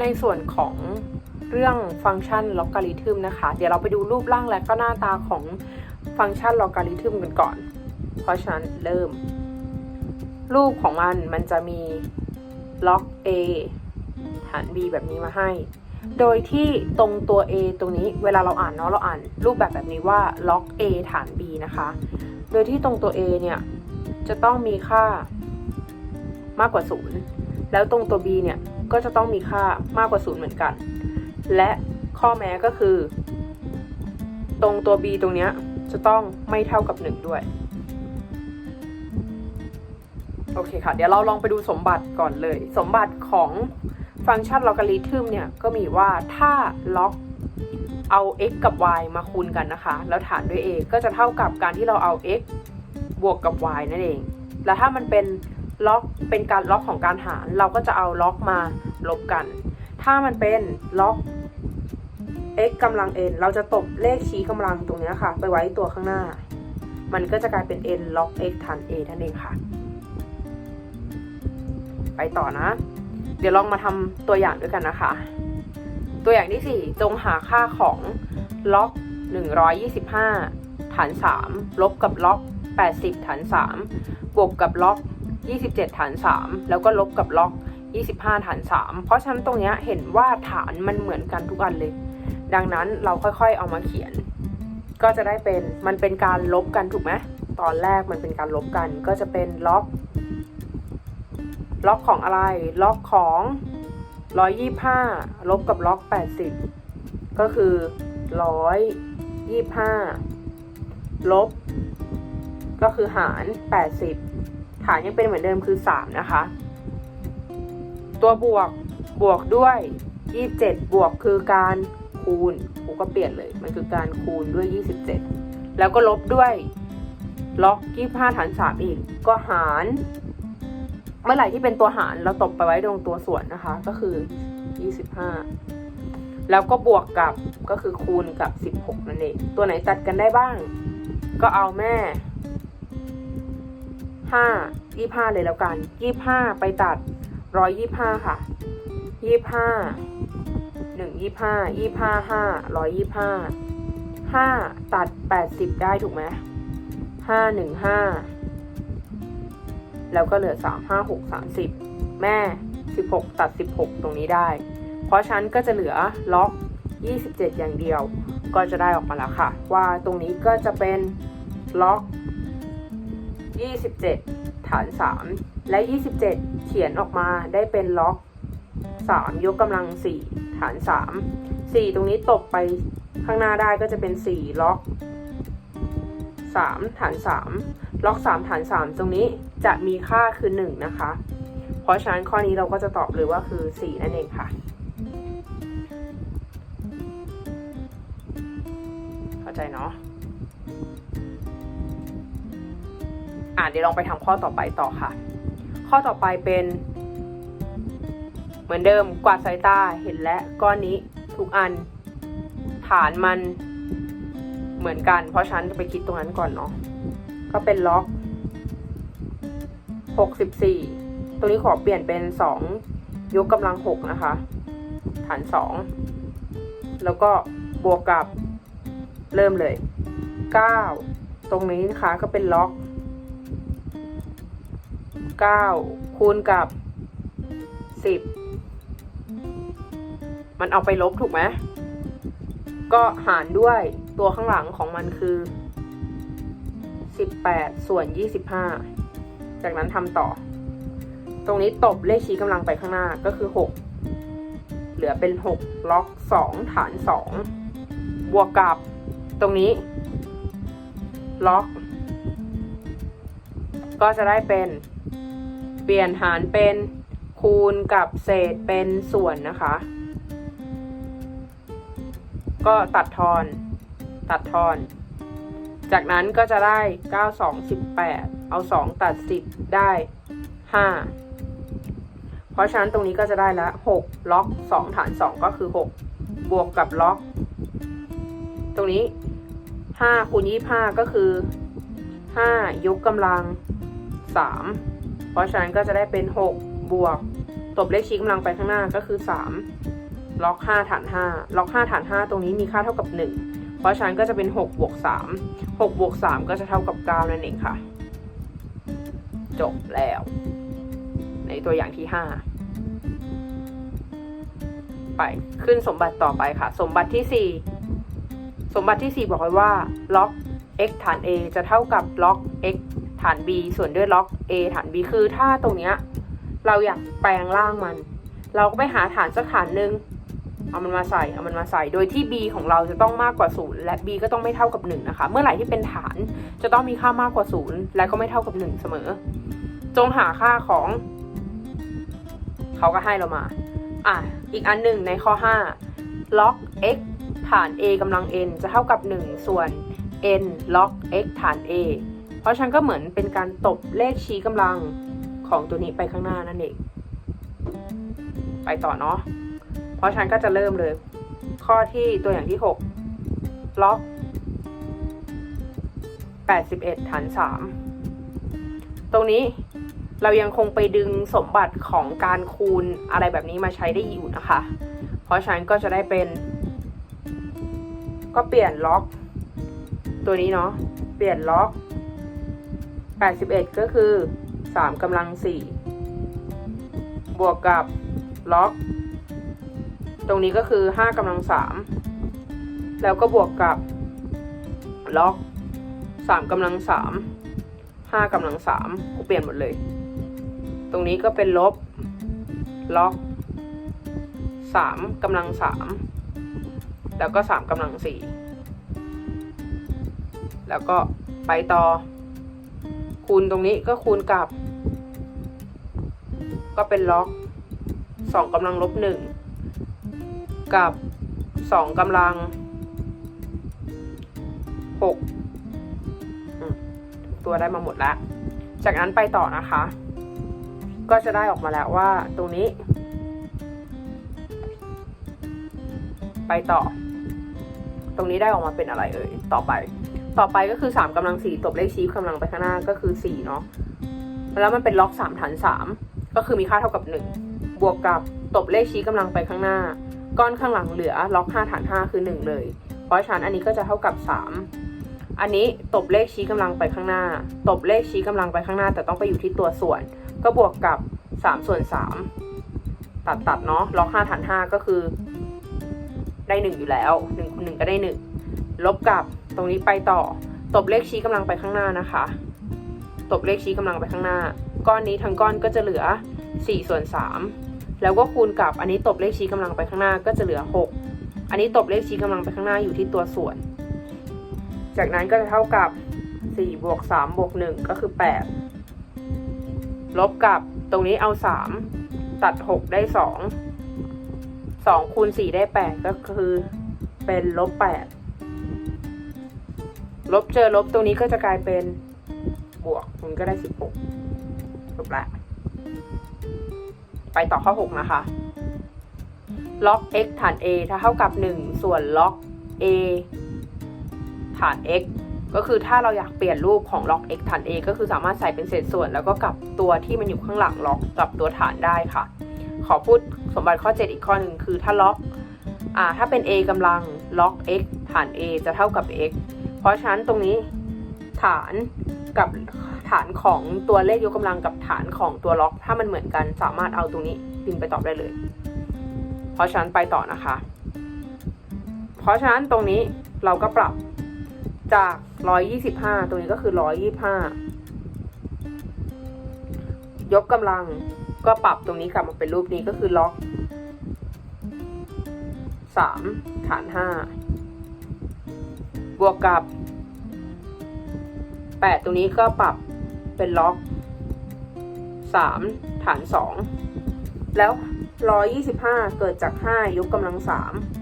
ในส่วนของเรื่องฟังก์ชันลอการิทึมนะคะ เดี๋ยวเราไปดูรูปร่างและก็หน้าตาของฟังก์ชันลอการิทึมกันก่อน เพราะฉะนั้นเริ่ม รูปของมันมันจะมีล็อก A ฐาน B แบบนี้มาให้ โดยที่ตรงตัว A ตรงนี้เวลาเราอ่านเนาะเราอ่าน รูปแบบแบบนี้ว่าล็อก A ฐาน B นะคะ โดยที่ตรงตัว A เนี่ยจะต้องมีค่ามากกว่า 0 แล้วตรงตัว B เนี่ย ก็จะต้องมีค่ามากกว่า0เหมือนกัน และข้อแม้ก็คือ ตรงตัว B ตรงเนี้ยจะต้องไม่เท่ากับ 1 ด้วย โอเคค่ะ เดี๋ยวเราลองไปดูสมบัติก่อนเลย สมบัติของฟังก์ชันลอการิทึมเนี่ย ก็มีว่าถ้าล็อกเอา x กับ y มาคูณกันนะคะ แล้วฐานด้วย a ก็จะเท่ากับการที่เราเอา x บวกกับ y นั่นเอง แล้วถ้ามันเป็นล็อกเป็นการล็อกของการหาร เราก็จะเอาล็อกมา ลบกัน ถ้ามันเป็นล็อก x กำลัง n เราจะตบเลขชี้กำลังตรงนี้ค่ะ ไปไว้ตัวข้างหน้า มันก็จะกลายเป็น n ล็อก x ฐาน a นั่นเองค่ะ ไปต่อนะ เดี๋ยวลองมาทำตัวอย่างด้วยกันนะคะ ตัวอย่างที่ 4 จงหาค่าของล็อก 125 ฐาน 3 ลบกับล็อก 80 ฐาน 3 บวกกับล็อก 27 ฐาน 3 แล้วก็ลบกับล็อก 25 ฐาน 3 เพราะฉะนั้นตรงเนี้ยเห็นว่าฐานมันเหมือนกันทุกอันเลย ดังนั้นเราค่อยๆเอามาเขียน ก็จะได้เป็นมันเป็นการลบกันถูกไหมตอนแรกมันเป็นการลบกัน ก็จะเป็นล็อกล็อกของอะไร ล็อกของ 125 ลบกับล็อก 80 ก็คือ 125 ลบ ก็คือหาร 80 ฐานยังเป็นเหมือนเดิมคือ 3 นะคะ ตัวบวกบวกด้วย 27 บวกคือการคูณกูก็เปลี่ยนเลย มันคือการคูณด้วย 27 แล้วก็ลบด้วยล็อก25ฐาน3อีก ก็หาร เมื่อไหร่ที่เป็นตัวหารเราตบไปไว้ตรงตัวส่วนนะคะ ก็คือ 25 แล้วก็บวกกับก็คือคูณกับ 16 นั่นเอง ตัวไหนตัดกันได้บ้าง ก็เอาแม่5 25 เลยแล้วกัน 25 ไปตัด ร้อยยี่ห้าค่ะยี่ห้าหนึ่งยี่ห้ายี่ห้าห้าร้อยยี่ห้าห้าตัดแปดสิบได้ถูกไหมห้าหนึ่งห้าแล้วก็เหลือสามห้าหกสามสิบแม่สิบหกตัดสิบหกตรงนี้ได้ เพราะฉันก็จะเหลือล็อกยี่สิบเจ็ดอย่างเดียว ก็จะได้ออกมาแล้วค่ะ ว่าตรงนี้ก็จะเป็นล็อก 27 ฐาน 3 และ 27 เขียนออกมาได้เป็นล็อก 3 ยกกำลัง 4 ฐาน 3 4 ตรงนี้ตกไปข้างหน้าได้ก็จะเป็น 4 ล็อก 3 ฐาน 3 ล็อก 3 ฐาน 3 ตรงนี้จะมีค่าคือ 1 นะคะ เพราะฉะนั้นข้อนี้เราก็จะตอบเลยว่าคือ 4 นั่นเองค่ะ เข้าใจเนาะ อะเดี๋ยวลองไปทำข้อต่อไปต่อค่ะ ข้อต่อไปเป็น เหมือนเดิมกวาดสายตาเห็นและก้อนนี้ทุกอัน ฐานมันเหมือนกัน เพราะฉันจะไปคิดตรงนั้นก่อนเนาะก็เป็นล็อก64 ตัวนี้ขอเปลี่ยนเป็น 2 ยกกำลัง 6 นะคะ ฐาน 2 แล้วก็บวกกับเริ่มเลย 9 ตรงนี้นะคะก็เป็นล็อก 9 คูณกับ 10 มันเอาไปลบถูกไหม ก็หารด้วยตัวข้างหลังของมันคือ 18 ส่วน 25 จากนั้นทำต่อ ตรงนี้ตบเลขชี้กำลังไปข้างหน้าก็คือ 6 เหลือเป็น 6 ล็อก 2 ฐาน 2 บวกกับตรงนี้ ล็อกก็จะได้เป็น เปลี่ยนหารเป็นคูณกับเศษเป็นส่วนนะคะ ก็ตัดทอน ตัดทอน จากนั้นก็จะได้ 9 2 18 เอา 2 ตัด 10 ได้ 5 เพราะฉะนั้นตรงนี้ก็จะได้ล้ว6ล็อก 2 ฐาน 2 ก็คือ 6 บวกกับล็อก ตรงนี้ 5คูณ25 ก็คือ 5 ยกกำลัง 3 เพราะฉะนั้นก็จะได้เป็น 6 บวก ตบเลขชี้กำลังไปข้างหน้าก็คือสามล็อกห้าฐานห้าล็อกห้าฐานห้าตรงนี้มีค่าเท่ากับหนึ่งเพราะฉะนั้นก็จะเป็นหกบวกสามหกบวกสามก็จะเท่ากับเก้านั่นเองค่ะ จบแล้ว ในตัวอย่างที่ห้าไปขึ้นสมบัติต่อไปค่ะ สมบัติที่สี่สมบัติที่สี่บอกไว้ว่า ล็อก x ฐาน a จะเท่ากับล็อก x ฐาน b ส่วนด้วยล็อก a ฐาน b คือถ้าตรงเนี้ยเราอยากแปลงร่างมัน เราก็ไปหาฐานสักฐานหนึ่งเอามันมาใส่เอามันมาใส่โดยที่ b ของเราจะต้องมากกว่าศูนย์และ b ก็ต้องไม่เท่ากับ1นะคะ เมื่อไหร่ที่เป็นฐานจะต้องมีค่ามากกว่าศูนย์และก็ไม่เท่ากับ 1 เสมอ จงหาค่าของ เขาก็ให้เรามา อะ อีกอันหนึ่งในข้อ5ล็อก x ฐาน a กำลัง n จะเท่ากับ 1 ส่วน n ล็อก x ฐาน a เพราะฉันก็เหมือนเป็นการตบเลขชี้กำลังของตัวนี้ไปข้างหน้านั่นเอง ไปต่อเนาะ เพราะฉันก็จะเริ่มเลย ข้อที่ตัวอย่างที่ 6 ล็อก 81ฐาน3 ตรงนี้เรายังคงไปดึงสมบัติของการคูณอะไรแบบนี้มาใช้ได้อยู่นะคะ เพราะฉะนั้นก็จะได้เป็น ก็เปลี่ยนล็อก ตัวนี้เนาะ เปลี่ยนล็อก 81 ก็คือ 3กำลัง 4 บวกกับล็อกตรงนี้ก็คือ 5กำลัง 3 แล้วก็บวกกับล็อก3กำลัง 3 5กำลัง3กูเปลี่ยนหมดเลย ตรงนี้ก็เป็นลบล็อก3กำลัง 3 แล้วก็ 3กำลัง 4 แล้วก็ไปต่อ คูณตรงนี้ก็คูณกับ ก็เป็นล็อกสองกำลังลบหนึ่งกับสองกำลังหกตัวได้มาหมดแล้ว จากนั้นไปต่อนะคะ ก็จะได้ออกมาแล้วว่าตรงนี้ ไปต่อ ตรงนี้ได้ออกมาเป็นอะไรเอ่ยต่อไป ต่อไปก็คือสามกำลังสี่ตบเลขชี้กำลังไปข้างหน้าก็คือสี่เนาะแล้วมันเป็นล็อกสามฐานสามก็คือมีค่าเท่ากับหนึ่งบวกกับตบเลขชี้กำลังไปข้างหน้า ก้อนข้างหลังเหลือล็อกห้าฐานห้าคือหนึ่งเลย เพราะฉะนั้นอันนี้ก็จะเท่ากับสามอันนี้ตบเลขชี้กำลังไปข้างหน้า ตบเลขชี้กำลังไปข้างหน้า แต่ต้องไปอยู่ที่ตัวส่วน ก็บวกกับสามส่วนสามตัดตัดเนาะล็อกห้าฐานห้าก็คือ ได้หนึ่งอยู่แล้วหนึ่งคูณหนึ่งก็ได้หนึ่งลบกับ ตรงนี้ไปต่อ ตบเลขชี้กำลังไปข้างหน้านะคะ ตบเลขชี้กำลังไปข้างหน้า ก้อนนี้ทั้งก้อนก็จะเหลือ4ส่วน3แล้วก็คูณกับอันนี้ตบเลขชี้กำลังไปข้างหน้าก็จะเหลือ 6 อันนี้ตบเลขชี้กำลังไปข้างหน้าอยู่ที่ตัวส่วน จากนั้นก็จะเท่ากับ4บวก3บวก1ก็คือ 8 ลบกับตรงนี้เอา 3 ตัด 6 ได้ 2 2คูณ4ได้ 8 ก็คือเป็นลบ8 ลบเจอลบตรงนี้ก็จะกลายเป็นบวกมันก็ได้ 16จบละไปต่อข้อ 6 นะคะ ล็อก x ฐาน a ถ้าเท่ากับ 1 ส่วนล็อก a ฐาน x ก็คือถ้าเราอยากเปลี่ยนรูปของล็อก x ฐาน a ก็คือสามารถใส่เป็นเศษส่วน แล้วก็กลับตัวที่มันอยู่ข้างหลังล็อกกับตัวฐานได้ค่ะ ขอพูดสมบัติข้อ 7 อีกข้อหนึ่งคือถ้าล็อกอ่าถ้าเป็น a กำลังล็อก x ฐาน a จะเท่ากับ x เพราะฉะนั้นตรงนี้ฐานกับฐานของตัวเลขยกกำลังกับฐานของตัวล็อก ถ้ามันเหมือนกันสามารถเอาตรงนี้พิมพ์ไปตอบได้เลย เพราะฉะนั้นไปต่อนะคะ เพราะฉะนั้นตรงนี้เราก็ปรับจาก 125 ตรงนี้ก็คือ 125 ยกกำลังก็ปรับตรงนี้กลับมาเป็นรูปนี้ก็คือล็อก 3 ฐาน 5 บวกกับ 8 ตรงนี้ก็ปรับเป็นล็อก 3 ฐาน 2 แล้ว 125 เกิดจาก 5 ยกกำลัง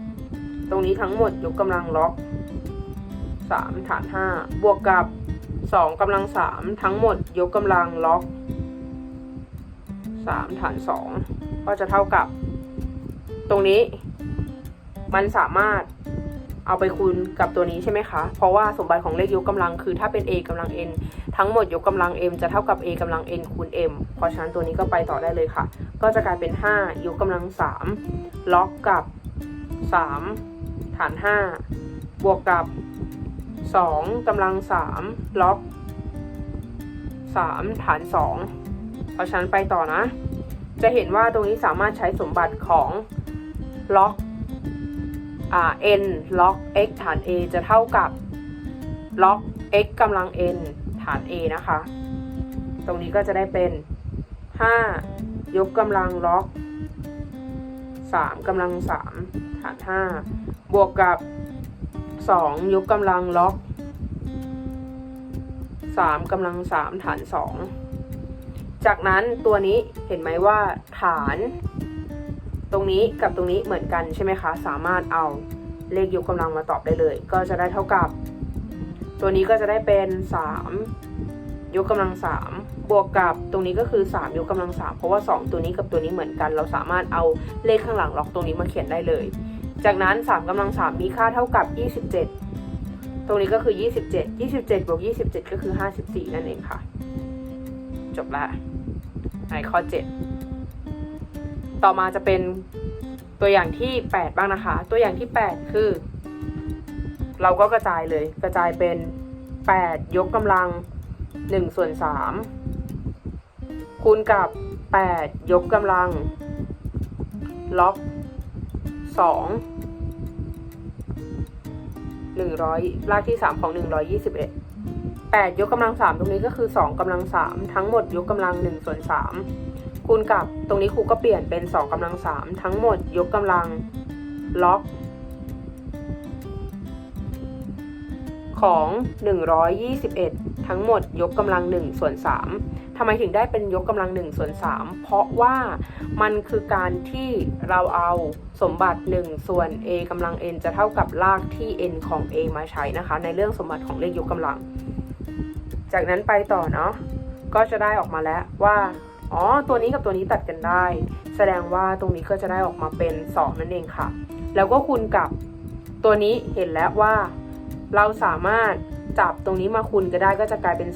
3 ตรงนี้ทั้งหมดยกกำลังล็อก 3 ฐาน 5 บวกกับ 2กำลัง 3 ทั้งหมดยกกำลังล็อก 3 ฐาน 2 ก็จะเท่ากับ ตรงนี้ มันสามารถ เอาไปคูณกับตัวนี้ใช่ไหมคะ เพราะว่าสมบัติของเลขยกกำลังคือถ้าเป็น a กำลัง n ทั้งหมดยกกำลัง m จะเท่ากับ a กำลัง n คูณ m เพราะฉะนั้นตัวนี้ก็ไปต่อได้เลยค่ะ ก็จะกลายเป็น 5 ยกกำลัง 3 ล็อกกับ 3 ฐาน 5 บวกกับ 2กำลัง 3 ล็อก 3 ฐาน 2 เพราะฉะนั้นไปต่อนะ จะเห็นว่าตรงนี้สามารถใช้สมบัติของล็อก n ล็อก x ฐาน a จะเท่ากับล็อก x กำลัง n ฐาน a นะคะ ตรงนี้ก็จะได้เป็น 5 ยกกำลังล็อก 3กำลัง 3 ฐาน 5 บวกกับ 2 ยกกำลังล็อก 3กำลัง 3 ฐาน 2 จากนั้นตัวนี้เห็นไหมว่าฐาน รงนี้กับตรงนี้เหมือนกันใช่ไหมคะ สามารถเอาเลขยกกำลังมาตอบได้เลย ก็จะได้เท่ากับ ตัวนี้ก็จะได้เป็น 3 ยกกำลัง 3 บวกกับตรงนี้ก็คือ 3 ยกกำลัง 3 เพราะว่า 2 ตัวนี้กับตัวนี้เหมือนกัน เราสามารถเอาเลขข้างหลังล็อกตรงนี้มาเขียนได้เลย จากนั้น 3กำลัง 3 มีค่าเท่ากับ 27 ตรงนี้ก็คือ 27 27บวก27 ก็คือ 54 นั่นเองค่ะ จบละในข้อ 7 ต่อมาจะเป็นตัวอย่างที่ 8 บ้างนะคะ ตัวอย่างที่ 8 คือ เราก็กระจายเลย กระจายเป็น 8 ยกกำลัง1ส่วน3คูณกับ 8 ยกกำลัง ล็อก2 100 รากที่ 3 ของ 121 8 ยกกำลัง 3 ตรงนี้ก็คือ 2กำลัง 3 ทั้งหมดยกกำลัง1ส่วน3 คูณกับตรงนี้ครูก็เปลี่ยนเป็น 2กำลัง 3 ทั้งหมดยกกำลังล็อก ของ 121 ทั้งหมดยกกำลัง1ส่วน3ทำไมถึงได้เป็นยกกำลัง1ส่วน3เพราะว่ามันคือการที่เราเอาสมบัติ 1 ส่วน a กำลัง n จะเท่ากับรากที่ n ของ a มาใช้นะคะ ในเรื่องสมบัติของเลขยกกำลัง จากนั้นไปต่อเนาะก็จะได้ออกมาแล้วว่า อ๋อ ตัวนี้กับตัวนี้ตัดกันได้ แสดงว่าตรงนี้ก็จะได้ออกมาเป็น 2 นั่นเองค่ะ แล้วก็คูณกับตัวนี้เห็นแล้วว่า เราสามารถจับตรงนี้มาคูณก็ได้ก็จะกลายเป็น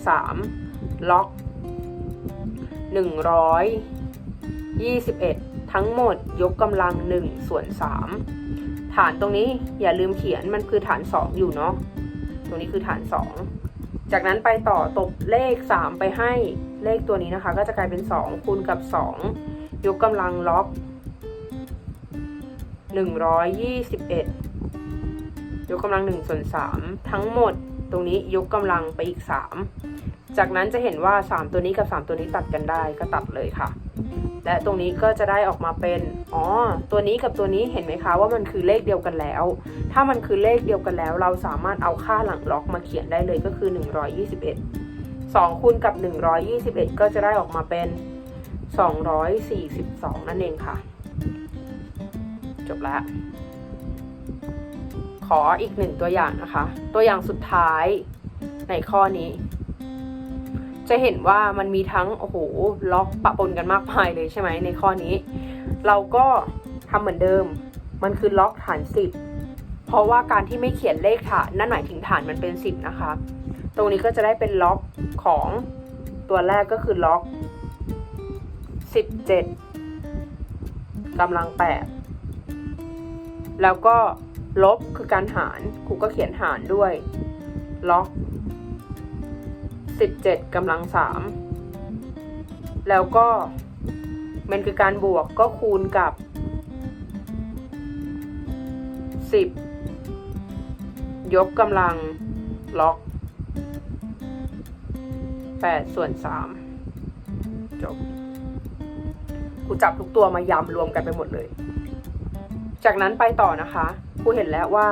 3 ล็อก 121 ทั้งหมดยกกำลัง 1 ส่วน 3 ฐานตรงนี้อย่าลืมเขียนมันคือฐาน 2 อยู่เนาะ ตรงนี้คือฐาน 2 จากนั้นไปต่อตบเลข 3 ไปให้เลขตัวนี้นะคะ ก็จะกลายเป็น 2 คูณกับ 2 ยกกำลังล็อก 121 ยกกำลัง1ส่วน3ทั้งหมดตรงนี้ยกกำลังไปอีก 3 จากนั้นจะเห็นว่า 3 ตัวนี้กับ 3 ตัวนี้ตัดกันได้ก็ตัดเลยค่ะ และตรงนี้ก็จะได้ออกมาเป็นอ๋อตัวนี้กับตัวนี้เห็นไหมคะว่ามันคือเลขเดียวกันแล้ว ถ้ามันคือเลขเดียวกันแล้ว เราสามารถเอาค่าหลังล็อกมาเขียนได้เลยก็คือ 121 2คูณกับ 121 ก็จะได้ออกมาเป็น 242 นั่นเองค่ะ จบแล้วขออีกหนึ่งตัวอย่างนะคะ ตัวอย่างสุดท้ายในข้อนี้ จะเห็นว่ามันมีทั้งโอ้โหล็อกปะปนกันมากมายเลยใช่ไหมในข้อนี้ เราก็ทำเหมือนเดิม มันคือล็อกฐาน 10 เพราะว่าการที่ไม่เขียนเลขฐานนั่นหมายถึงฐานมันเป็น 10 นะคะ ตรงนี้ก็จะได้เป็นล็อกของตัวแรกก็คือล็อก 17กำลัง 8 แล้วก็ลบคือการหารครูก็เขียนหารด้วยล็อก 17กำลัง 3 แล้วก็มันคือการบวกก็คูณกับ 10 ยกกำลังล็อก 8 ส่วน 3 จบ กูจับทุกตัวมายำรวมกันไปหมดเลย จากนั้นไปต่อนะคะครูเห็นแล้วว่า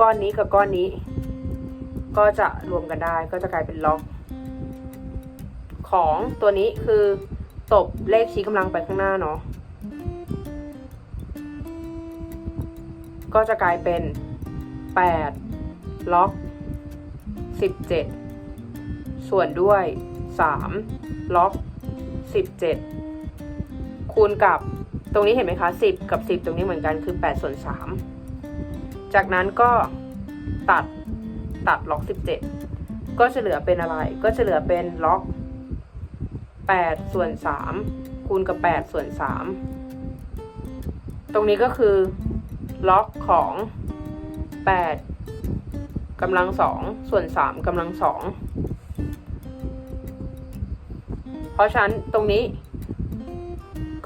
ก้อนนี้กับก้อนนี้ ก็จะรวมกันได้ก็จะกลายเป็นล็อก ของตัวนี้คือตบเลขชี้กำลังไปข้างหน้าเนาะก็จะกลายเป็น 8 ล็อก 17 ส่วนด้วย 3 ล็อก 17 คูณกับตรงนี้เห็นไหมคะ 10 กับ 10 ตรงนี้เหมือนกันคือ 8 ส่วน 3 จากนั้นก็ตัดตัดล็อกสิบเจ็ดก็จะเหลือเป็นอะไร ก็จะเหลือเป็นล็อก แปดส่วนสามคูณกับแปดส่วนสามตรงนี้ก็คือ ล็อกของแปดกำลังสองส่วนสามกำลังสองเพราะฉะนั้นตรงนี้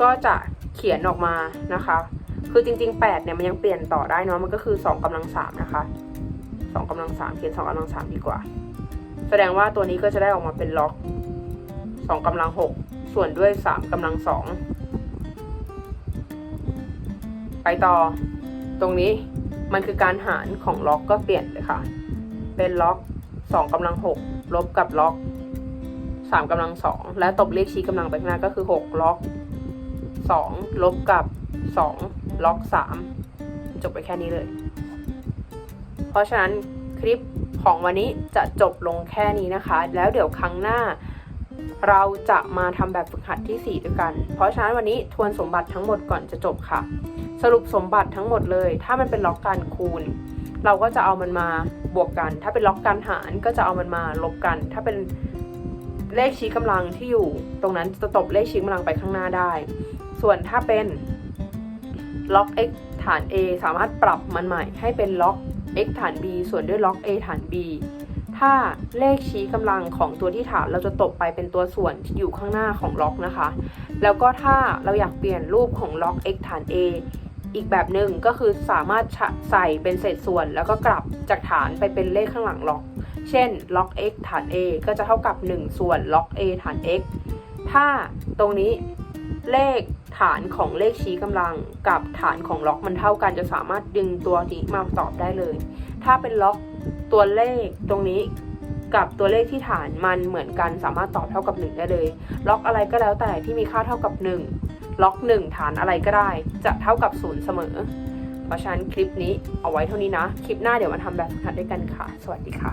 ก็จะเขียนออกมานะคะ คือจริง ๆ 8 เนี่ยมันยังเปลี่ยนต่อได้เนาะ มันก็คือ2กำลัง 3 นะคะ2กำลัง 3 เขียน2กำลัง 3 ดีกว่า แสดงว่าตัวนี้ก็จะได้ออกมาเป็นล็อก 2กำลัง 6 ส่วนด้วย 3กำลัง 2 ไปต่อ ตรงนี้มันคือการหารของล็อกก็เปลี่ยนเลยค่ะ เป็นล็อก2กำลัง 6 ลบกับล็อก3กำลัง 2 และตบเลขชี้กำลังไปข้างหน้าก็คือ 6 ล็อก 2 ลบกับ 2 ล็อก 3 จบไปแค่นี้เลย เพราะฉะนั้นคลิปของวันนี้จะจบลงแค่นี้นะคะ แล้วเดี๋ยวครั้งหน้า เราจะมาทำแบบฝึกหัดที่ 4 ด้วยกัน เพราะฉะนั้นวันนี้ทวนสมบัติทั้งหมดก่อนจะจบค่ะ สรุปสมบัติทั้งหมดเลย ถ้ามันเป็นล็อกการคูณ เราก็จะเอามันมาบวกกัน ถ้าเป็นล็อกการหารก็จะเอามันมาลบกัน ถ้าเป็นเลขชี้กำลังที่อยู่ ตรงนั้นจะตบเลขชี้กำลังไปข้างหน้าได้ ส่วนถ้าเป็นล็อก x ฐาน a สามารถปรับมันใหม่ให้เป็นล็อก x ฐาน b ส่วนด้วยล็อก a ฐาน b ถ้าเลขชี้กำลังของตัวที่ฐานเราจะตบไปเป็นตัวส่วนที่อยู่ข้างหน้าของล็อกนะคะ แล้วก็ถ้าเราอยากเปลี่ยนรูปของล็อก x ฐาน a อีกแบบหนึ่งก็คือสามารถใส่เป็นเศษส่วน แล้วก็กลับจากฐานไปเป็นเลขข้างหลังล็อก เช่นล็อก x ฐาน a ก็จะเท่ากับ 1 ส่วนล็อก a ฐาน x ถ้าตรงนี้เลขฐานของเลขชี้กำลังกับฐานของล็อกมันเท่ากันจะสามารถดึงตัวนี้มาตอบได้เลย ถ้าเป็นล็อก ตัวเลขตรงนี้กับตัวเลขที่ฐานมันเหมือนกันสามารถตอบเท่ากับ 1 ได้เลย ล็อกอะไรก็แล้วแต่ที่มีค่าเท่ากับ 1 ล็อก 1 ฐานอะไรก็ได้ จะเท่ากับ 0 เสมอ เพราะฉะนั้นคลิปนี้เอาไว้เท่านี้นะ คลิปหน้าเดี๋ยวมาทำแบบฝึกหัดด้วยกันค่ะ สวัสดีค่ะ